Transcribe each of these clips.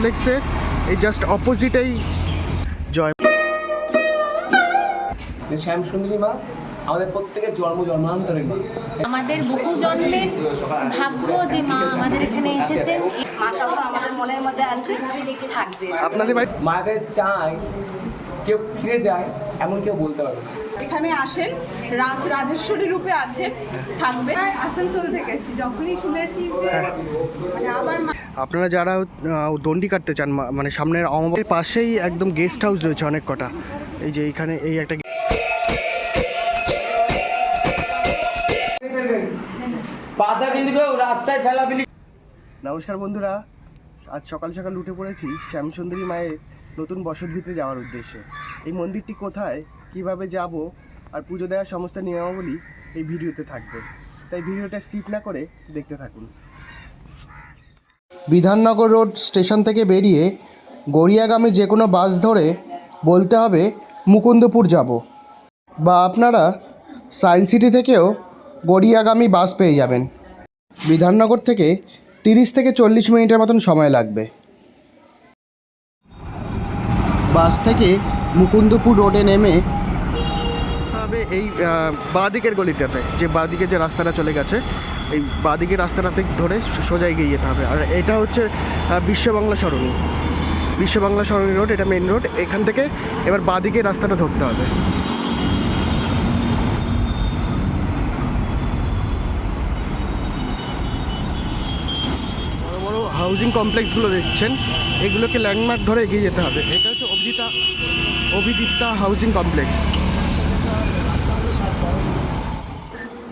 কমপ্লেক্সের এই জাস্ট অপোজিটেই জয় যে শ্যাম সুন্দরী মা আমাদের প্রত্যেকের জন্ম জন্মান্তরের মা। আমাদের বহু জন্মের ভাগ্য যে মা আমাদের এখানে এসেছেন আমাদের মনের মধ্যে আছে থাকবে। আপনাদের বাড়ি মাকে চায় কেউ ফিরে যায় এমন কেউ বলতে পারবে না। এখানে আসেন রাজ রাজেশ্বরী রূপে আছেন থাকবে আসানসোল থেকে এসেছি যখনই শুনেছি যে মানে আমার আপনারা যারা দণ্ডি কাটতে চান মা- মানে সামনের অমাবাসের পাশেই একদম গেস্ট হাউস রয়েছে অনেক কটা। এই যে এইখানে এই একটা পাতা রাস্তায় ফেলাফেলি নমস্কার বন্ধুরা আজ সকাল সকাল উঠে পড়েছি শ্যামসুন্দরী মায়ের নতুন বসতভিতে যাওয়ার উদ্দেশ্যে। এই মন্দিরটি কোথায়? কীভাবে যাব আর পুজো দেওয়ার সমস্ত নিয়মাবলী এই ভিডিওতে থাকবে। তাই ভিডিওটা স্কিপ না করে দেখতে থাকুন। বিধাননগর রোড স্টেশন থেকে বেরিয়ে গড়িয়াগামী যে কোনো বাস ধরে বলতে হবে, মুকুন্দপুর যাব। বা আপনারা সায়েন্স সিটি থেকেও গড়িয়াগামী বাস পেয়ে যাবেন। বিধাননগর থেকে তিরিশ থেকে চল্লিশ মিনিটের মতন সময় লাগবে। বাস থেকে মুকুন্দপুর রোডে নেমে তবে এই বাঁ দিকের গলিটাতে যে বাঁ দিকে যে রাস্তাটা চলে গেছে এই বাঁ দিকের রাস্তাটাতে ধরে সোজা এগিয়ে যেতে হবে। আর এটা হচ্ছে আহ, বিশ্ববাংলা সরণি। বিশ্ববাংলা সরণি রোড এটা মেন রোড এখান থেকে এবার বাঁ দিকের রাস্তাটা ধরতে হবে। বড় বড় হাউজিং কমপ্লেক্সগুলো দেখছেন এগুলোকে ল্যান্ডমার্ক ধরে এগিয়ে যেতে হবে। এটা হচ্ছে অভিজিতা অভিদীপ্তা হাউজিং কমপ্লেক্স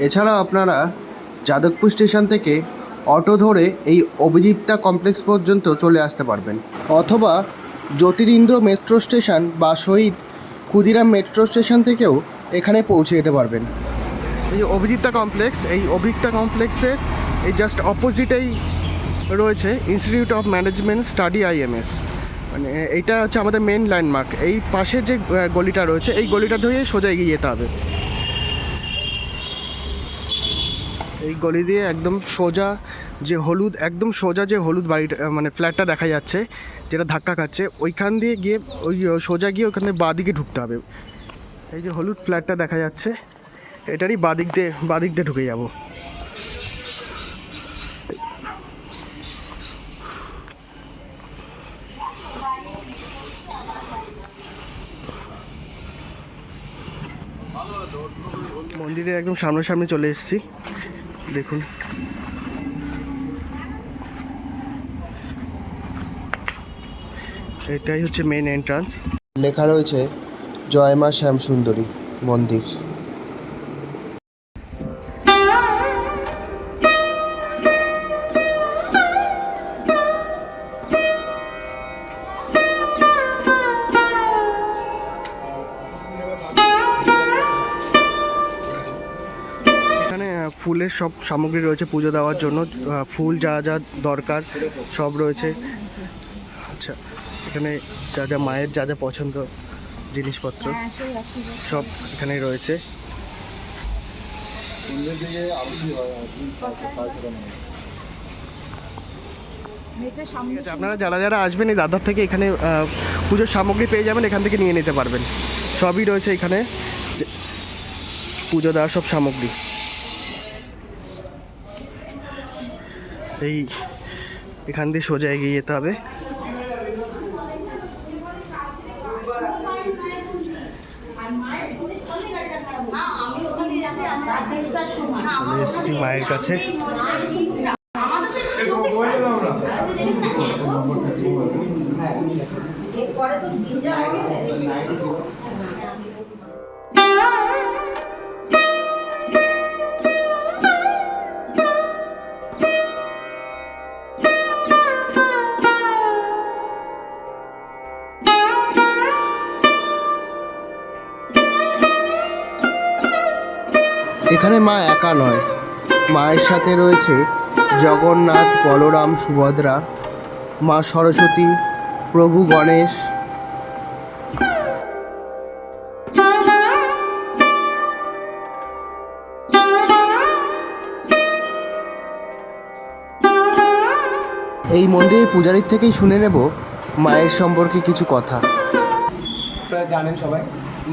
এছাড়া আপনারা যাদবপুর স্টেশন থেকে অটো ধরে এই অভিজিপ্তা কমপ্লেক্স পর্যন্ত চলে আসতে পারবেন। অথবা জ্যোতিরিন্দ্র মেট্রো স্টেশন বা শহীদ ক্ষুদিরাম মেট্রো স্টেশন থেকেও এখানে পৌঁছে যেতে পারবেন। এই যে অভিজিৎতা কমপ্লেক্স, এই অভিজিৎতা কমপ্লেক্সের এই জাস্ট অপোজিটেই রয়েছে institute of management study IMS মানে এইটা হচ্ছে আমাদের মেন ল্যান্ডমার্ক এই পাশে যে গলিটা রয়েছে, এই গলিটা ধরে সোজা এগিয়ে যেতে হবে। এই গলি দিয়ে একদম সোজা যে হলুদ, একদম সোজা যে হলুদ বাড়িটা মানে ফ্ল্যাটটা দেখা যাচ্ছে, যেটা ধাক্কা খাচ্ছে, ওইখান দিয়ে গিয়ে, ওই সোজা গিয়ে ওইখান দিয়ে বাঁ দিকে ঢুকতে হবে। এই যে হলুদ ফ্ল্যাটটা দেখা যাচ্ছে, এটারই বাদিক দিয়ে বাদিক দিয়ে ঢুকে যাব। মন্দিরে একদম সামনাসামনি চলে এসেছি। দেখুন। এটাই হচ্ছে মেইন এন্ট্রান্স লেখা রয়েছে জয় মা শ্যাম সুন্দরী মন্দির। আহ, সব সামগ্রী রয়েছে পুজো দেওয়ার জন্য ফুল যা যা দরকার সব রয়েছে। আচ্ছা এখানে যা যা মায়ের যা যা পছন্দ জিনিসপত্র সব এখানেই রয়েছে। আপনারা যারা যারা আসবেন এই দাদার থেকে এখানে পুজোর সামগ্রী পেয়ে যাবেন এখান থেকে নিয়ে নিতে পারবেন। সবই রয়েছে এখানে। পুজো দেওয়ার সব সামগ্রী। এই এখান দিয়ে সোজা এগিয়ে যেতে হবে। চলে এসেছি মায়ের কাছে। এখানে মা একা নয়। মায়ের সাথে রয়েছে জগন্নাথ, বলরাম, সুভদ্রা, মা সরস্বতী, প্রভু গণেশ। এই মন্দিরের পূজারীর থেকেই শুনে নেব মায়ের সম্পর্কে কিছু কথা। জানেন সবাই,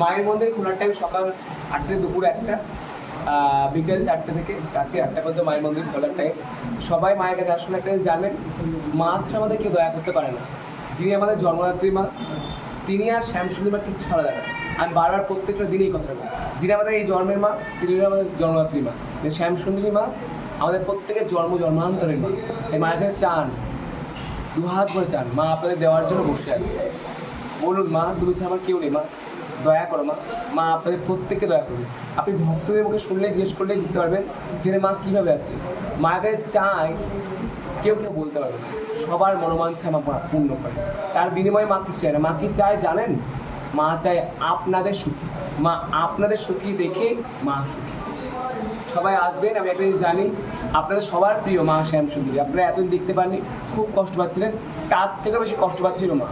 মায়ের মন্দির খোলার টাইম সকাল আটটা দুপুর একটা। বিকেল চারটে থেকে রাত্রি আটটা পর্যন্ত মায়ের মন্দির খোলার টাইম সবাই মায়ের কাছে আসলে একটা জানেন মা ছাড়া আমাদের কেউ দয়া করতে পারে না। যিনি আমাদের জন্মদাত্রী মা, তিনি আর শ্যামসুন্দর মা কিচ্ছু ছড়া না। আমি বারবার প্রত্যেকটা দিনেই কথা বলি যিনি আমাদের এই জন্মের মা তিনি আমাদের জন্মদাত্রী মা। যে শ্যামসুন্দরী মা আমাদের প্রত্যেকের জন্ম জন্মান্তরের মা। এই মায়ের কাছে চান দু হাত করে চান, মা আপনাদের দেওয়ার জন্য বসে আছে। বলুন, মা, তুমি ছাড়া আমার কেউ নেই, মা। দয়া করো মা। মা, আপনাদের প্রত্যেককে দয়া করবে আপনি ভক্তদের মুখে শুনলে জিজ্ঞেস করলে বুঝতে পারবেন যে মা, কীভাবে আছে? মায়ের কাছে চাই কেউ কেউ বলতে পারবে সবার মনোমাঞ্ছা মা পূর্ণ করে। তার বিনিময়ে মা কি চায় না। মা কি চায় জানেন? মা চায় আপনাদের সুখী। মা আপনাদের সুখী দেখে মা সুখী। সবাই আসবেন, আমি একটা জানি। আপনাদের সবার প্রিয় মা শ্যাম সুন্দরী আপনারা এতদিন দেখতে পাননি, খুব কষ্ট পাচ্ছিলেন। তার থেকে বেশি কষ্ট পাচ্ছিল মা।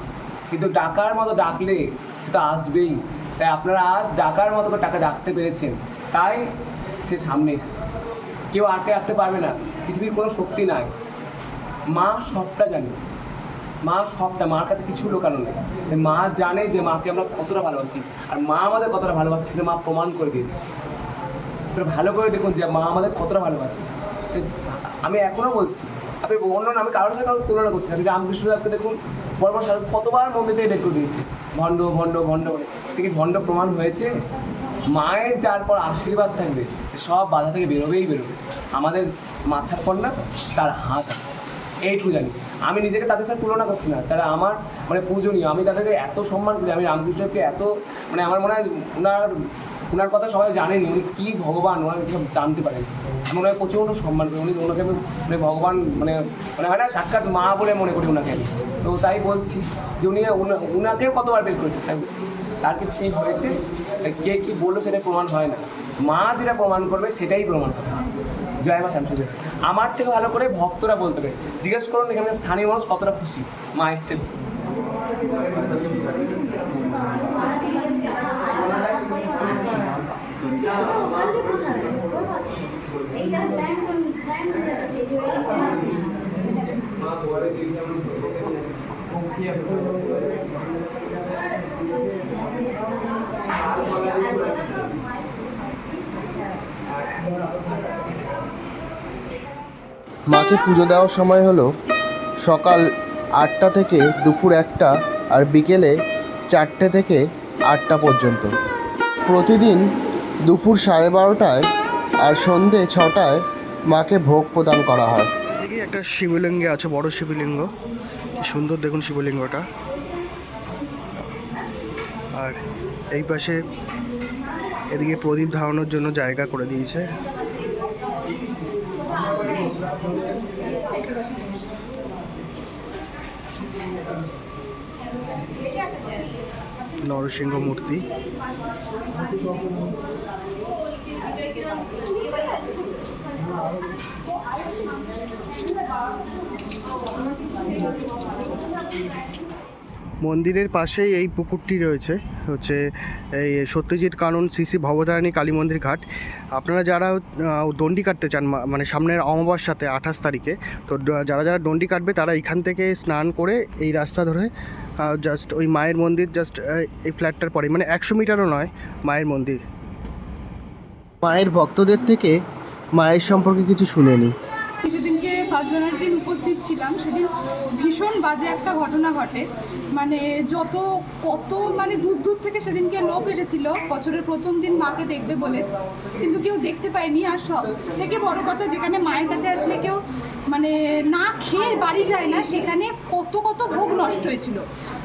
কিন্তু ডাকার মতো ডাকলে সে তো আসবেই। তাই আপনারা আজ ডাকার মতো করে টাকা ডাকতে পেরেছেন। তাই সে সামনে এসেছে। কেউ আটকে রাখতে পারবে না। পৃথিবীর কোনো শক্তি নাই। মা সবটা জানে। মা সবটা, মার কাছে কিছু লোকানো নেই। মা জানে যে মাকে আমরা কতটা ভালোবাসি। আর মা আমাদের কতটা ভালোবাসে সেটা মা প্রমাণ করে দিয়েছে। ভালো করে দেখুন যে মা আমাদের কতটা ভালোবাসে। আমি এখনও বলছি, আপনি অন্য আমি কারোর সাথে কারোর তুলনা করছি না। আপনি রামকৃষ্ণ দেবকে দেখুন বড় বড় কতবার মন্দির থেকে করে দিয়েছে। ভণ্ড ভণ্ড ভণ্ড সে কি ভণ্ড প্রমাণ হয়েছে? মায়ের যার পর আশীর্বাদ থাকবে সব বাধা থেকে বেরোবেই বেরোবে। আমাদের মাথার পর না, তার হাত আছে। এইটুকু জানি। আমি নিজেকে তাদের সাথে তুলনা করছি না। তারা আমার মানে পূজনীয়। আমি তাদেরকে এত সম্মান করি, আমি রামকৃষ্ণকে এত মানে আমার মনে হয় ওনার ওনার কথা সবাই জানেনি, উনি কী ভগবান ওনাকে সব জানতে পারেন। আমি ওনাকে প্রচণ্ড সম্মান করি, উনি ওনাকে আমি মানে ভগবান মানে মানে হয় না, সাক্ষাৎ মা বলে মনে করি ওনাকে আমি। তো তাই বলছি যে উনি উনাকেও কতবার বের করেছে? তাই তার কিছু সেই হয়েছে? কে কী বলল সেটা প্রমাণ হয় না। মা যেটা প্রমাণ করবে সেটাই প্রমাণ হবে। জয় মা শ্যামসুন্দর আমার থেকে ভালো করে ভক্তরা বলতে পারে। জিজ্ঞেস করুন, এখানে স্থানীয় মানুষ কতটা খুশি? মা এসছে মাকে পুজো দেওয়ার সময় হলো সকাল আটটা থেকে দুপুর একটা আর বিকেলে চারটে থেকে আটটা পর্যন্ত। প্রতিদিন দুপুর সাড়ে বারোটায় আর সন্ধে ছটায় মাকে ভোগ প্রদান করা হয়। একটা শিবলিঙ্গে আছে, বড় শিবলিঙ্গ। সুন্দর দেখুন শিবলিঙ্গটা। আর এই পাশে এদিকে প্রদীপ ধারণের জন্য জায়গা করে দিয়েছে। নরসিংহ মূর্তি। মন্দিরের পাশেই এই পুকুরটি রয়েছে। হচ্ছে এই সত্যজিৎ কানন শ্রী ভবতারিণী কালী মন্দির ঘাট। আপনারা যারা দণ্ডি কাটতে চান মানে সামনের অমাবস্যাতে আঠাশ তারিখে, তো যারা যারা দণ্ডি কাটবে তারা এখান থেকে স্নান করে এই রাস্তা ধরে জাস্ট ওই মায়ের মন্দির জাস্ট এই ফ্ল্যাটটার পরে মানে একশো মিটারও নয় মায়ের মন্দির। মায়ের ভক্তদের থেকে মায়ের সম্পর্কে কিছু শুনেনি। সেদিনকে ফার্স্ট দিন উপস্থিত ছিলাম। সেদিন ভীষণ বাজে একটা ঘটনা ঘটে। মানে যত কত মানে দূর দূর থেকে সেদিনকে লোক এসেছিল বছরের প্রথম দিন মাকে দেখবে বলে। কিন্তু কেউ দেখতে পায়নি। আর সব থেকে বড় কথা যেখানে মায়ের কাছে আসলে কেউ মানে না খেয়ে বাড়ি যায় না, সেখানে কত কত ভোগ নষ্ট হয়েছিল।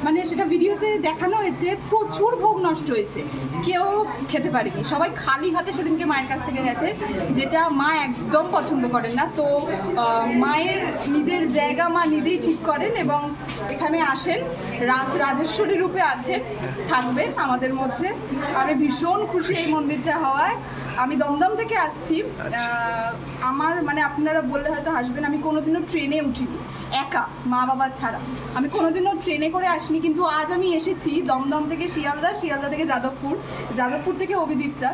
মানে সেটা ভিডিওতে দেখানো হয়েছে, প্রচুর ভোগ নষ্ট হয়েছে। কেউ খেতে পারেনি। সবাই খালি হাতে সেদিনকে মায়ের কাছ থেকে গেছে, যেটা মা একদম পছন্দ করেন না। তো মায়ের নিজের জায়গা মা নিজেই ঠিক করেন এবং এখানে আসেন। রাজ রাজেশ্বরী রূপে আছেন, থাকবেন আমাদের মধ্যে। আমি ভীষণ খুশি এই মন্দিরটা হওয়ায়। আমি দমদম থেকে আসছি। আচ্ছা। আমার মানে আপনারা বললে হয়তো হাসবেন আমি কোনোদিনও ট্রেনে উঠিনি। একা মা বাবা ছাড়া। আমি কোনোদিনও ট্রেনে করে আসিনি কিন্তু আজ আমি এসেছি দমদম থেকে শিয়ালদা শিয়ালদা থেকে যাদবপুর। যাদবপুর থেকে অভিদীপ্তা।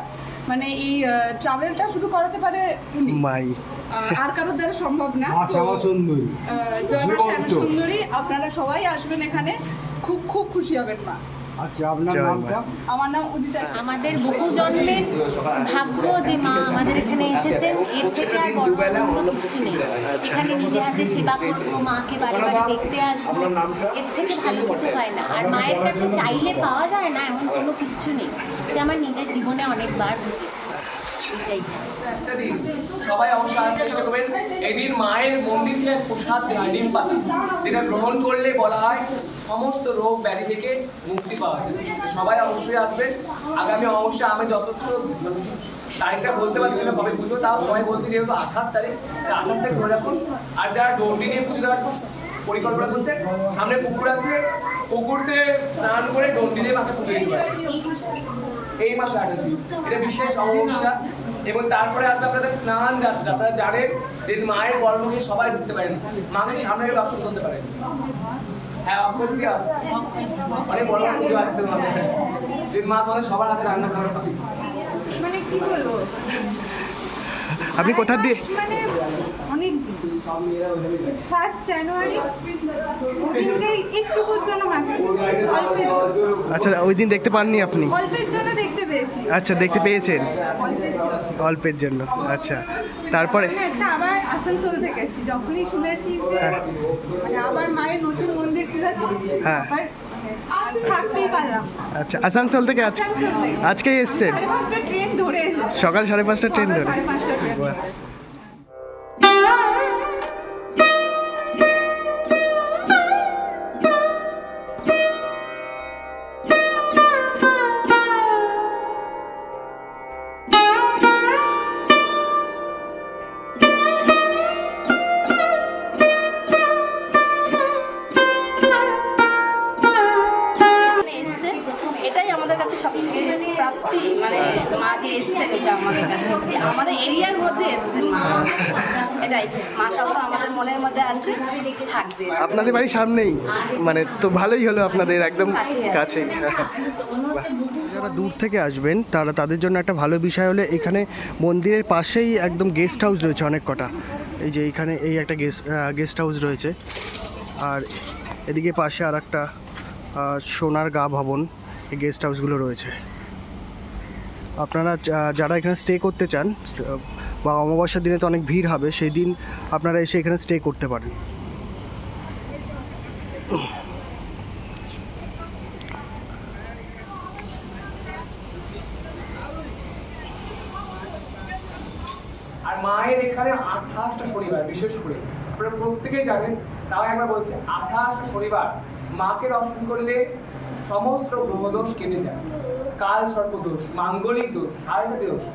মানে এই ট্রাভেলটা শুধু করাতে পারে উনি। আর কারোর দ্বারা সম্ভব না। মা শ্যামা সুন্দরী। আপনারা সবাই আসবেন এখানে। খুব খুব খুশি হবেন মা। আচ্ছা আপনার নামটা? আমার নাম উদিতা আমাদের বহু জন্মের ভাগ্য যে মা আমাদের এখানে এসেছেন এর থেকে আর বড় আনন্দ কিছু নেই। এখানে নিজে হাতে সেবা করব মাকে বারে বারে দেখতে আসব এর থেকে ভালো কিছু হয় না। আর মায়ের কাছে চাইলে পাওয়া যায় না এমন কোনো কিছু নেই। সে আমার নিজের জীবনে অনেকবার ঘটেছে এটাই সবাই অবশ্যই আসার চেষ্টা করবেন এদিন মায়ের মন্দির থেকে প্রসাদ হয়, পাতা যেটা গ্রহণ করলে বলা হয় সমস্ত রোগ ব্যাধি থেকে মুক্তি পাওয়া যায়। সবাই অবশ্যই আসবেন। আগামী অবশ্যই আমি যতটুকু তারিখটা বলতে পারছি না কবে পুজো তাও সবাই বলছে যেহেতু আঠাশ তারিখ আঠাশ তারিখ ধরে রাখুন। আর যারা ডন্ডি নিয়ে পুজো দেওয়ার পরিকল্পনা করছে সামনে পুকুর আছে পুকুরতে স্নান করে ডন্ডি দিয়ে মাকে পুজো দিতে পারে এই মাসে আঠাশি এটা বিশেষ অমাবস্যা। এবং তারপরে আসবে আপনাদের স্নান যাত্রা। আপনারা জানেন যে মায়ের গর্ভকে সবাই ঢুকতে পারেন মাকে সামনে গিয়ে দর্শন করতে পারেন হ্যাঁ অক্ষয় আসছে। অনেক বড় বড় পুজো আসছে মাকে যে মা তোমাদের সবার হাতে রান্না করার কথা। মানে কি বলব? আপনি কোথা দিয়ে মানে অনেক ফার্স্ট জানুয়ারি একটুকুর জন্য অল্পের আচ্ছা ওই দিন দেখতে পাননি আপনি? অল্পের জন্য দেখতে পেয়েছি। আচ্ছা দেখতে পেয়েছেন? অল্পের জন্য। আচ্ছা। তারপরে? আবার আসানসোল থেকে এসেছি। যখনই শুনেছি যে হ্যাঁ। মানে আবার মায়ের নতুন মন্দির খুলেছে হ্যাঁ। মানে আচ্ছা আসানসোল থেকে আজকে আজকেই এসছেন। সকাল সাড়ে পাঁচটা ট্রেন ধরে। থাকবে। আপনাদের বাড়ির সামনেই। মানে তো ভালোই হলো আপনাদের একদম কাছে যারা দূর থেকে আসবেন তারা তাদের জন্য একটা ভালো বিষয় হলে এখানে মন্দিরের পাশেই একদম গেস্ট হাউস রয়েছে অনেক কটা। এই যে এখানে এই একটা গেস্ট গেস্ট হাউস রয়েছে। আর এদিকে পাশে আর একটা সোনার গা ভবন এই গেস্ট হাউসগুলো রয়েছে। আপনারা যারা এখানে স্টে করতে চান বা অমাবস্যার দিনে তো অনেক ভিড় হবে, সেই দিন আপনারা এসে এখানে স্টে করতে পারেন। আর মায়ের এখানে আঠাশটা শনিবার, বিশেষ করে। আপনারা প্রত্যেকেই জানেন তাও একবার বলছে আঠাশটা শনিবার, মাকে দর্শন করলে সমস্ত গ্রহদোষ কেটে যায়। কাল সর্পদোষ, মাঙ্গলিক দোষ আয়সা দোষ।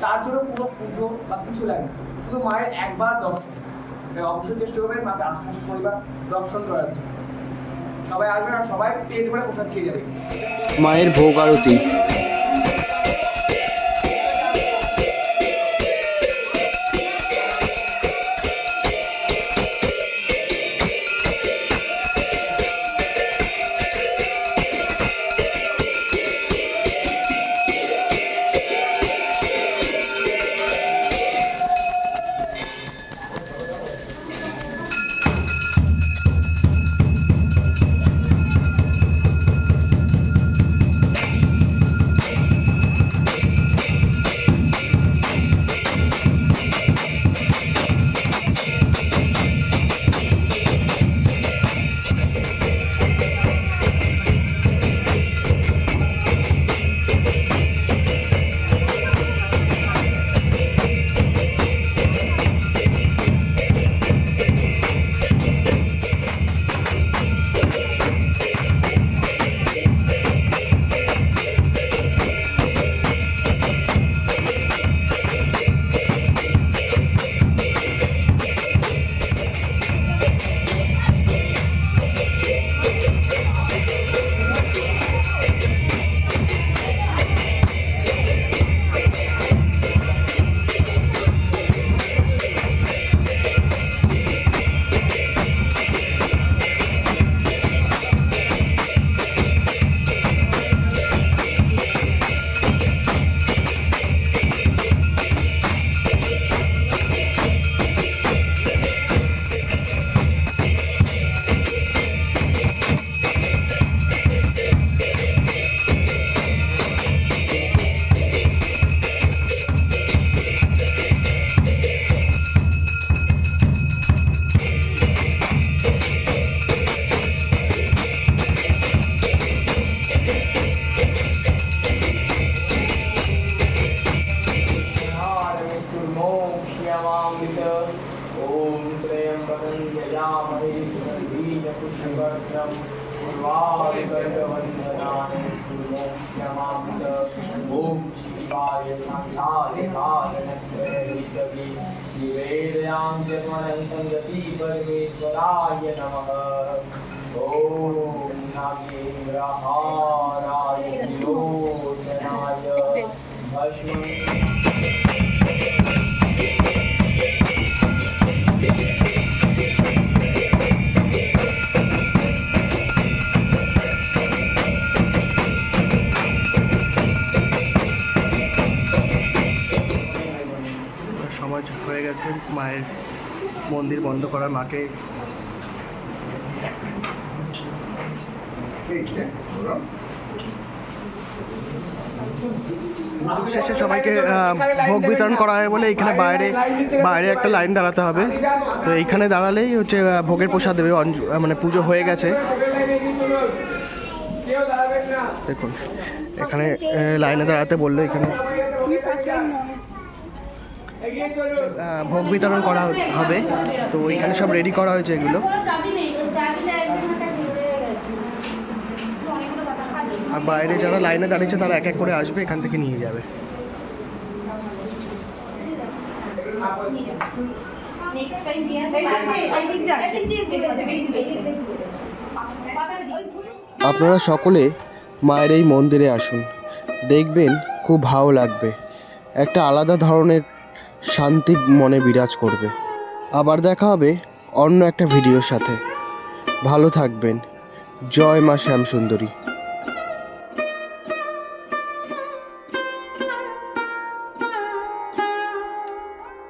তার জন্য কোনো পুজো বা কিছু লাগে। শুধু মায়ের একবার দর্শন। তাই অবশ্যই চেষ্টা করবেন মাকে আঠাশে শনিবার দর্শন করার জন্য। সবাই আসবেন আর সবাই পেট ভরে প্রসাদ খেয়ে যাবে। মায়ের ভোগ আরতি। नमः ॐ नागेन्द्रहाराय विलोचनाय भस्मं সময় হয়ে গেছে মায়ের মন্দির বন্ধ করার মাকে শেষে সবাইকে ভোগ বিতরণ করা হয় বলে এখানে বাইরে বাইরে একটা লাইন দাঁড়াতে হবে। তো এইখানে দাঁড়ালেই হচ্ছে ভোগের প্রসাদ দেবে মানে পুজো হয়ে গেছে। দেখুন, এখানে লাইনে দাঁড়াতে বলল এখানে। ভোগ বিতরণ করা হবে। তো এখানে সব রেডি করা হয়েছে এগুলো চাবি নেই চাবিটা একদিনের কাছে রয়ে গেছে অনেকগুলো কথা খাবে আর বাইরে যারা লাইনে দাঁড়িয়েছে তারা এক এক করে আসবে, এখান থেকে নিয়ে যাবে। আপনারা সকলে মায়ের এই মন্দিরে আসুন। দেখবেন খুব ভালো লাগবে। একটা আলাদা ধরনের শান্তি মনে বিরাজ করবে। আবার দেখা হবে অন্য একটা ভিডিওর সাথে। ভালো থাকবেন। জয় মা শ্যামসুন্দরী।